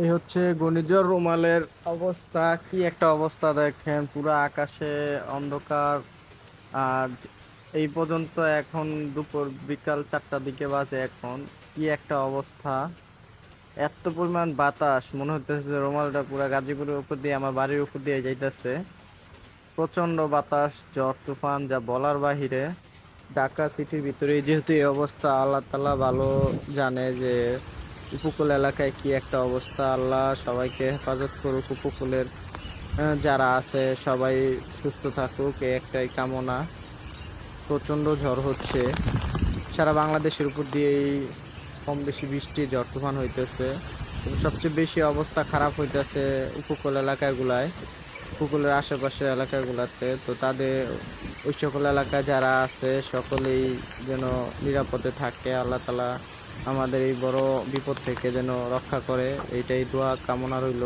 এই হচ্ছে ঘূর্ণিঝড় রুমালের অবস্থা। কি একটা অবস্থা দেখেন, পুরো আকাশে অন্ধকার। আর এই পর্যন্ত এখন দুপুর বিকাল চারটার দিকে বাজে এখন। কি একটা অবস্থা। এত পরিমাণ বাতাস, মনে হইতেছে যে রুমালটা পুরো গাজীপুরের উপর দিয়ে, আমার বাড়ির উপর দিয়ে যাইতেছে। প্রচণ্ড বাতাস, ঝড়, তুফান, যা বলার বাহিরে। ঢাকা সিটির ভিতরে যেহেতু এই অবস্থা, আল্লাহ তাআলা ভালো জানে যে উপকূল এলাকায় কি একটা অবস্থা? আল্লাহ সবাইকে হেফাজত করুক উপকূলের যারা আছে সবাই সুস্থ থাকুক, এই একটাই কামনা। প্রচণ্ড ঝড় হচ্ছে। সারা বাংলাদেশের উপর দিয়েই কম বেশি বৃষ্টি, ঝড় তুফান হইতেছে। সবচেয়ে বেশি অবস্থা খারাপ হইতেছে উপকূল এলাকাগুলায়, উপকূলের আশেপাশের এলাকাগুলাতে। তো তাদের, ওই সকল এলাকায় যারা আছে, সকলেই যেন নিরাপদে থাকে। আল্লাহ তালা আমাদের এই বড় বিপদ থেকে যেন রক্ষা করে এইটাই দোয়া কামনা রইল।